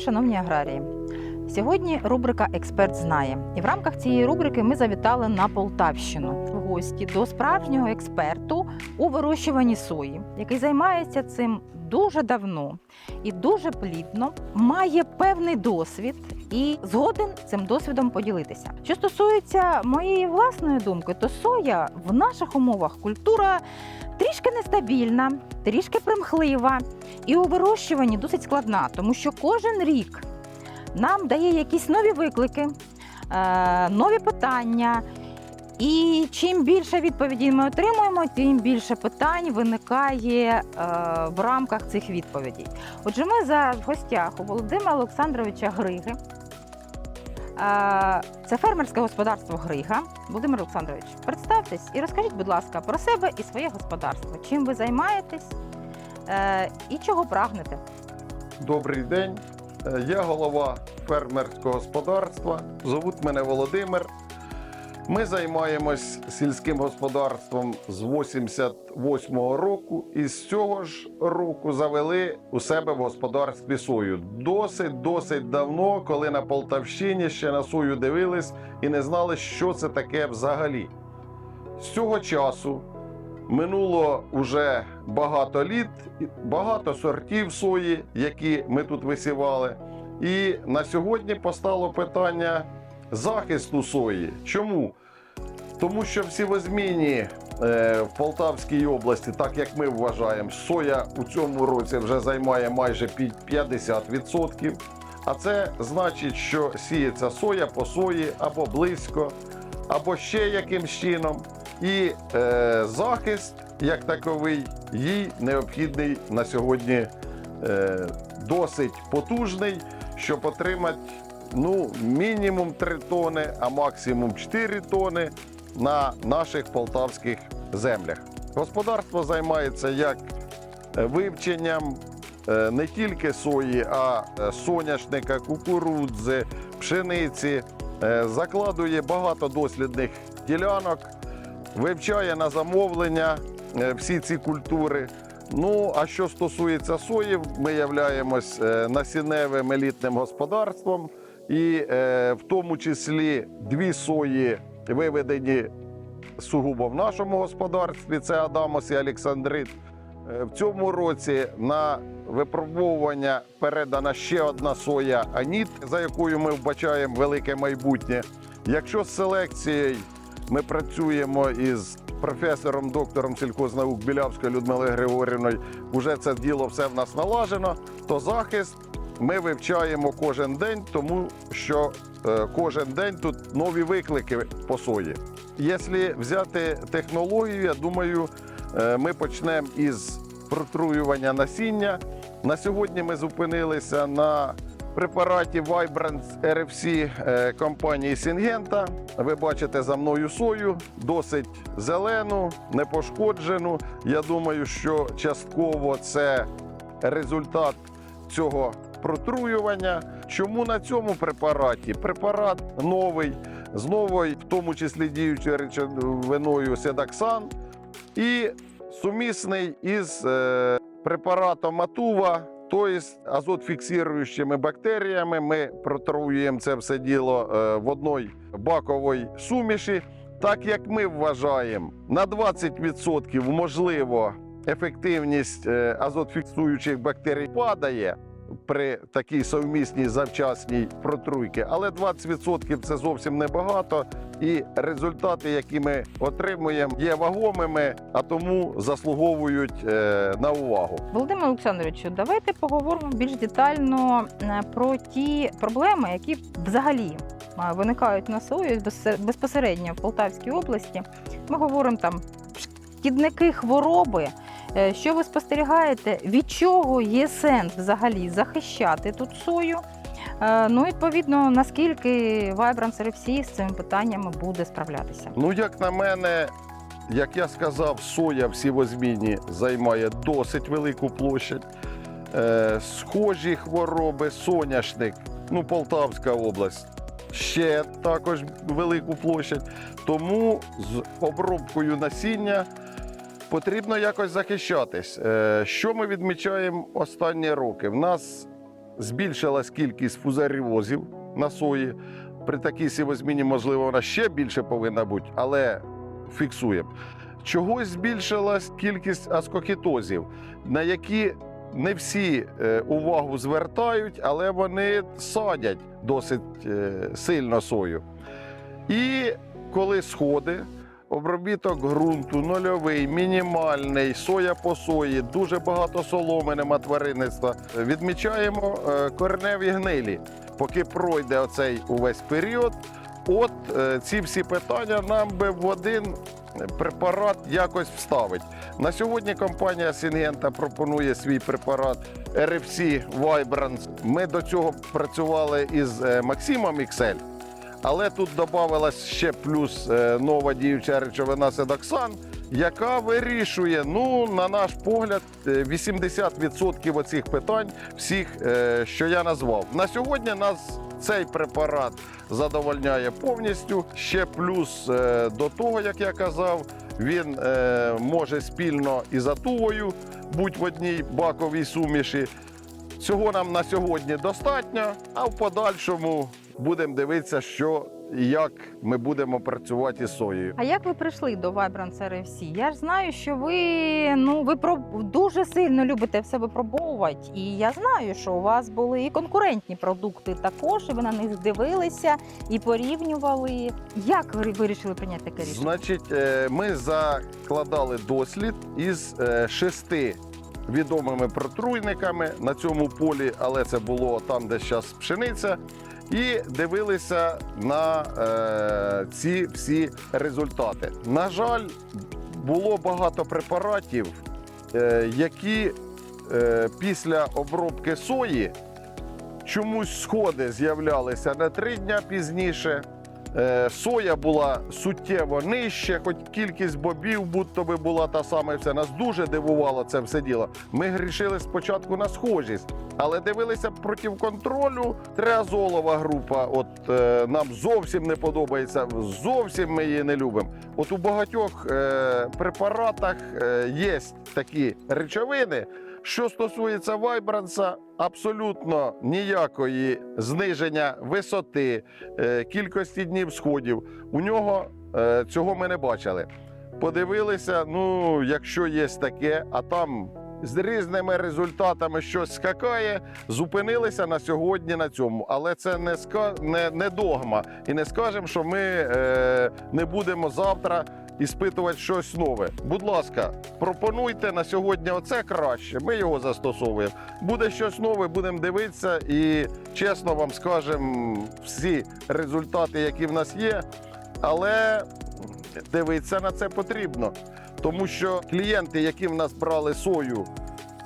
Шановні аграрії. Сьогодні рубрика Експерт знає. І в рамках цієї рубрики ми завітали на Полтавщину в гості до справжнього експерту у вирощуванні сої, який займається цим дуже давно і дуже плідно, має певний досвід і згоден цим досвідом поділитися. Що стосується моєї власної думки, то соя в наших умовах культура трішки нестабільна, трішки примхлива. І у вирощуванні досить складна, тому що кожен рік нам дає якісь нові виклики, е, нові питання. І чим більше відповідей ми отримуємо, тим більше питань виникає е, в рамках цих відповідей. Отже, ми за в гостях у Володимира Олександровича Григи. Це фермерське господарство Грига. Володимир Олександрович, представтесь і розкажіть, будь ласка, про себе і своє господарство. Чим ви займаєтесь е, і чого прагнете? Добрий день. Е, Я голова фермерського господарства. Зовуть мене Володимир. Ми займаємось сільським господарством з 88-го року і з цього ж року завели у себе в господарстві сою. Досить досить давно, коли на Полтавщині ще на сою дивились і не знали, що це таке взагалі. З цього часу Минуло вже багато літ, багато сортів сої, які ми тут висівали. І на сьогодні постало питання захисту сої. Чому? Тому що в сівозміні е, в Полтавській області, так як ми вважаємо, соя у цьому році вже займає майже 50%. А це значить, що сіється соя по сої або близько, або ще якимсь чином. І е, захист, як таковий, їй необхідний на сьогодні е, досить потужний, щоб отримати ну, мінімум 3 тони, а максимум 4 тони на наших полтавських землях. Господарство займається як е, вивченням е, не тільки сої, а е, соняшника, кукурудзи, пшениці, закладує багато дослідних ділянок вивчає на замовлення всі ці культури. Ну, а що стосується соїв, ми являємось насінневим елітним господарством, і е, в тому числі дві сої виведені сугубо в нашому господарстві. Це Адамос і Олександрит. Е, В цьому році на випробовування передана ще одна соя Аніт, за якою ми вбачаємо велике майбутнє. Якщо з селекцією ми працюємо із професором, доктором сільхознаук Білявською Людмилою Григорівною, вже це діло все в нас налажено, то захист ми вивчаємо кожен день, тому що е, кожен день тут нові виклики по сої. Якщо взяти технологію, я думаю, е, ми почнемо із протруювання насіння. На сьогодні ми зупинилися на препараті Vibrance RFC е, компанії Syngenta. Ви бачите за мною сою, досить зелену, непошкоджену. Я думаю, що частково це результат цього протруювання. Чому на цьому препараті? Препарат новий, з новою, в тому числі діючою речовиною Седаксан, і сумісний із е, препаратом Атува, тобто азотфіксуючими бактеріями. Ми протруюємо це все діло е, в одній баковій суміші. Так як ми вважаємо, на 20% можливо ефективність е, азотфіксуючих бактерій падає при такій совмісній завчасній протруйці, але 20% це зовсім небагато. І результати, які ми отримуємо, є вагомими, а тому заслуговують е, на увагу. Володимир Олександровичу, давайте поговоримо більш детально е, про ті проблеми, які взагалі е, виникають на безсе- безпосередньо в Полтавській області. Ми говоримо там шкідники хвороби. Е, Що ви спостерігаєте? Від чого є сенс взагалі захищати тут сою? Е, Ну, відповідно, наскільки Vibrance RFC з цими питаннями буде справлятися? Ну, як на мене, як я сказав, соя в сівозміні займає досить велику площадь. Е, схожі хвороби, соняшник, ну, Полтавська область. Ще також велику площадь. Тому з обробкою насіння потрібно якось захищатись. Е, що ми відмічаємо останні роки? В нас збільшилась кількість фузаріозів на сої. При такій сівозміні, можливо, вона ще більше повинна бути, але фіксуємо. Чогось збільшилась кількість аскохітозів, на які не всі е, увагу звертають, але вони садять досить е, сильно сою. І коли сходи, обробіток ґрунту нульовий, мінімальний, соя по сої, дуже багато соломи, нема тваринництва. Відмічаємо е, кореневі гнилі. Поки пройде оцей увесь період, от е, ці всі питання нам би в один препарат якось вставить. На сьогодні компанія Сінгента пропонує свій препарат RFC Vibrance. Ми до цього працювали із е, Maximum XL. Але тут додавалась ще плюс е, нова діюча речовина Седоксан, яка вирішує, ну, на наш погляд, е, 80% оцих питань, всіх, е, що я назвав. На сьогодні нас цей препарат задовольняє повністю. Ще плюс е, до того, як я казав, він е, може спільно із атувою бути в одній баковій суміші. Цього нам на сьогодні достатньо, а в подальшому будемо дивитися, що і як ми будемо працювати із соєю. А як ви прийшли до Vibrance RFC? Я ж знаю, що ви ну ви про дуже сильно любите все випробовувати. І я знаю, що у вас були і конкурентні продукти також, і ви на них дивилися і порівнювали. Як ви вирішили прийняти таке рішення? Значить, е, ми закладали дослід із е, шести відомими протруйниками на цьому полі, але це було там, де зараз пшениця. І дивилися на е, ці всі результати. На жаль, було багато препаратів, е, які е, після обробки сої чомусь сходи з'являлися на три дня пізніше. Е, Соя була суттєво нижче, хоч кількість бобів, будь-то би була та сама, і все нас дуже дивувало це все діло. Ми грішили спочатку на схожість, але дивилися проти контролю. Триазолова група. От е, нам зовсім не подобається, зовсім ми її не любимо. От у багатьох е, препаратах е, є такі речовини. Що стосується вайбранса, абсолютно ніякої зниження висоти, е, кількості днів сходів. У нього е, цього ми не бачили. Подивилися, ну, якщо є таке, а там з різними результатами щось скакає, зупинилися на сьогодні на цьому. Але це не, ска... не, не догма. І не скажемо, що ми е, не будемо завтра іспитувати щось нове. Будь ласка, пропонуйте на сьогодні оце краще. Ми його застосовуємо. Буде щось нове, будемо дивитися і чесно вам скажемо всі результати, які в нас є. Але дивитися на це потрібно. Тому що клієнти, які в нас брали сою,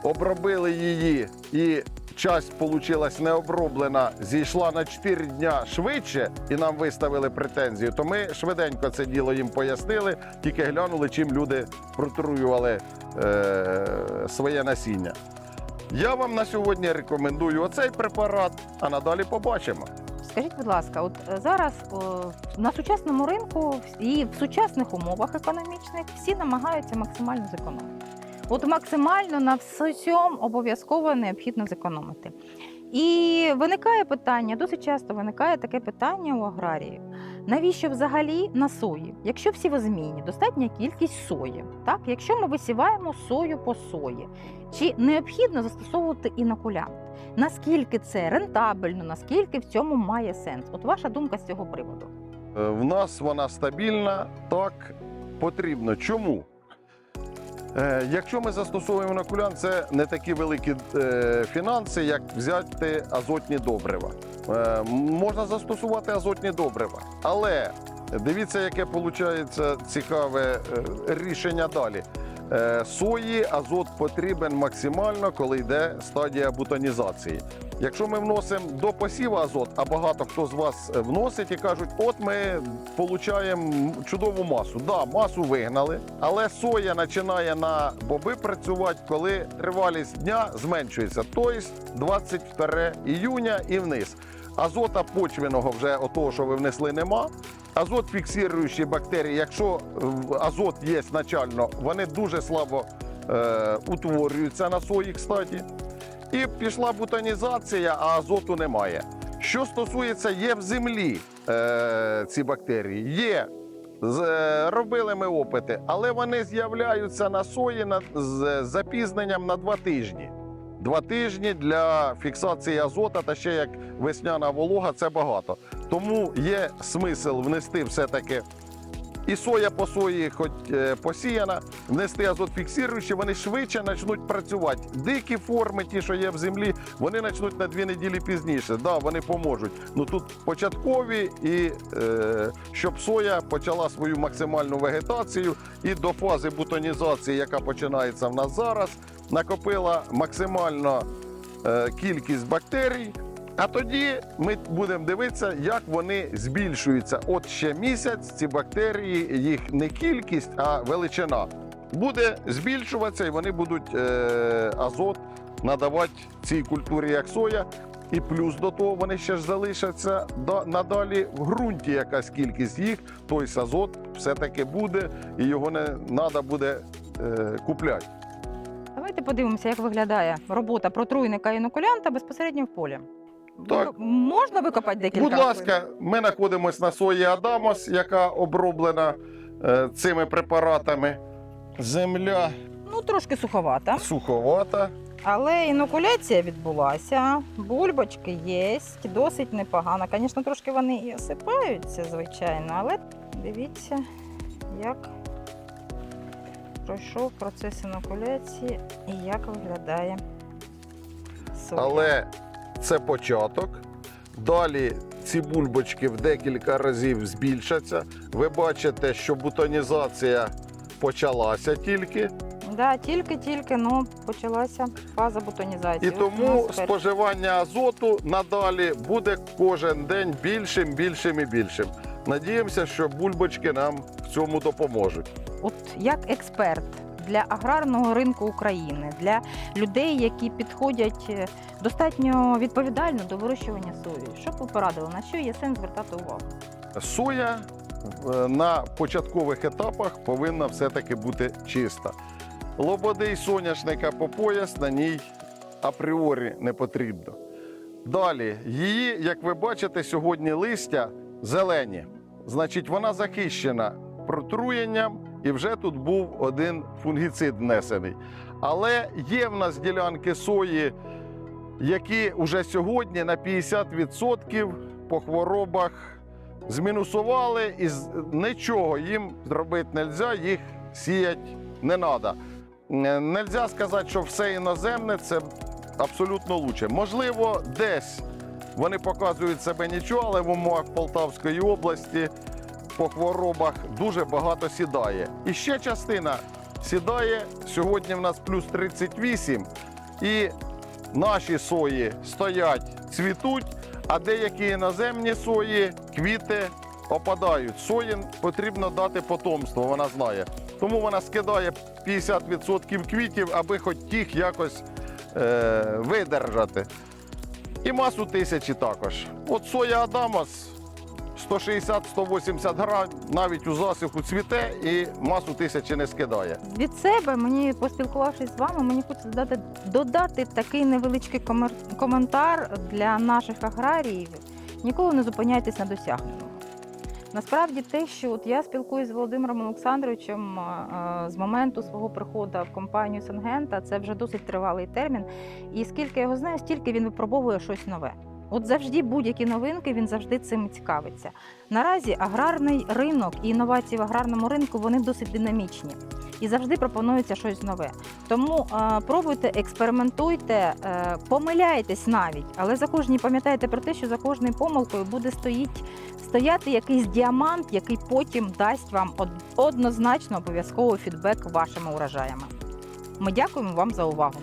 обробили її і часть вийшла необроблена, зійшла на 4 дня швидше і нам виставили претензію, то ми швиденько це діло їм пояснили, тільки глянули, чим люди протруювали е, своє насіння. Я вам на сьогодні рекомендую оцей препарат, а надалі побачимо. Скажіть, будь ласка, от е, зараз о, на сучасному ринку і в сучасних умовах економічних всі намагаються максимально зекономити. От максимально на всьому обов'язково необхідно зекономити. І виникає питання, досить часто виникає таке питання у аграріїв. Навіщо взагалі на сої? Якщо в сівозміні достатня кількість сої, так якщо ми висіваємо сою по сої, чи необхідно застосовувати інокулянт? Наскільки це рентабельно, наскільки в цьому має сенс? От ваша думка з цього приводу? Е, В нас вона стабільна, так потрібно. Чому? Е, Якщо ми застосовуємо інокулянт, це не такі великі е, фінанси, як взяти азотні добрива. Е, можна застосувати азотні добрива, але дивіться, яке виходить цікаве рішення далі. Е, Сої азот потрібен максимально, коли йде стадія бутонізації. Якщо ми вносимо до посіву азот, а багато хто з вас вносить і кажуть, от ми отримуємо чудову масу. Да, масу вигнали, але соя починає на боби працювати, коли тривалість дня зменшується, тобто 22 іюня і вниз. Азота почвеного вже отого, що ви внесли, нема. Азот фіксуючі бактерії, якщо азот є начально, вони дуже слабо е, утворюються на сої, кстати. І пішла бутонізація, а азоту немає. Що стосується, є в землі е, ці бактерії, є. Е, Робили ми опити, але вони з'являються на сої з запізненням на два тижні. Два тижні для фіксації азота та ще як весняна волога це багато. Тому є смисл внести все-таки і соя по сої, хоч е, посіяна, внести азот фіксуючи, вони швидше почнуть працювати. Дикі форми, ті, що є в землі, вони почнуть на дві неділі пізніше. Да, вони поможуть. Ну тут початкові, і е, щоб соя почала свою максимальну вегетацію і до фази бутонізації, яка починається в нас зараз, накопила максимально е, кількість бактерій. А тоді ми будемо дивитися, як вони збільшуються. От ще місяць ці бактерії, їх не кількість, а величина буде збільшуватися, і вони будуть е, азот надавати цій культурі, як соя. І плюс до того вони ще ж залишаться да- надалі в ґрунті якась кількість їх, той азот все-таки буде, і його не треба буде е, купляти. Давайте подивимося, як виглядає робота протруйника і інокулянта безпосередньо в полі. Так. Можна викопати декілька? Будь ласка, ми знаходимося на сої Адамос, яка оброблена е, цими препаратами. Земля Ну, трошки суховата. суховата. Але інокуляція відбулася, бульбочки є, досить непогано. Звісно, трошки вони і осипаються, звичайно, але дивіться, як пройшов процес інокуляції і як виглядає соя. Але це початок. Далі ці бульбочки в декілька разів збільшаться. Ви бачите, що бутонізація почалася тільки, Да, тільки-тільки ну, почалася фаза бутонізації. і От тому нас споживання азоту надалі буде кожен день більшим, більшим і більшим. Надіємося, що бульбочки нам в цьому допоможуть. От як експерт для аграрного ринку України, для людей, які підходять е, достатньо відповідально до вирощування сої, що б ви порадили, на що є сенс звертати увагу? Соя е, на початкових етапах повинна все-таки бути чиста. Лободи й соняшника по пояс на ній апріорі не потрібно. Далі, її, як ви бачите, сьогодні листя зелені. Значить, вона захищена протруєнням, і вже тут був один фунгіцид внесений. Але є в нас ділянки сої, які вже сьогодні на 50% по хворобах змінусували і нічого їм зробити не можна, їх сіяти не треба. Нельзя сказати, що все іноземне це абсолютно лучше. Можливо, десь вони показують себе нічого, але в умовах Полтавської області по хворобах дуже багато сідає. І ще частина сідає. Сьогодні в нас плюс 38, і наші сої стоять, цвітуть, а деякі іноземні сої, квіти опадають. Сої потрібно дати потомство, вона знає. Тому вона скидає 50% квітів, аби хоч їх якось е, видержати. І масу тисячі також. От соя Адамас 160-180 грам, навіть у засуху цвіте і масу тисячі не скидає. Від себе мені, поспілкувавшись з вами, мені хочеться додати, додати такий невеличкий коментар для наших аграріїв. Ніколи не зупиняйтесь на досягненому. Насправді те, що от я спілкуюся з Володимиром Олександровичем з моменту свого приходу в компанію Сенгента, це вже досить тривалий термін. І скільки я його знаю, стільки він випробовує щось нове. От завжди будь-які новинки він завжди цим цікавиться. Наразі аграрний ринок і інновації в аграрному ринку вони досить динамічні і завжди пропонується щось нове. Тому е, пробуйте, експериментуйте, е, помиляйтесь навіть, але за кожні пам'ятайте про те, що за кожною помилкою буде стоїть, стояти якийсь діамант, який потім дасть вам однозначно обов'язково фідбек вашими урожаями. Ми дякуємо вам за увагу.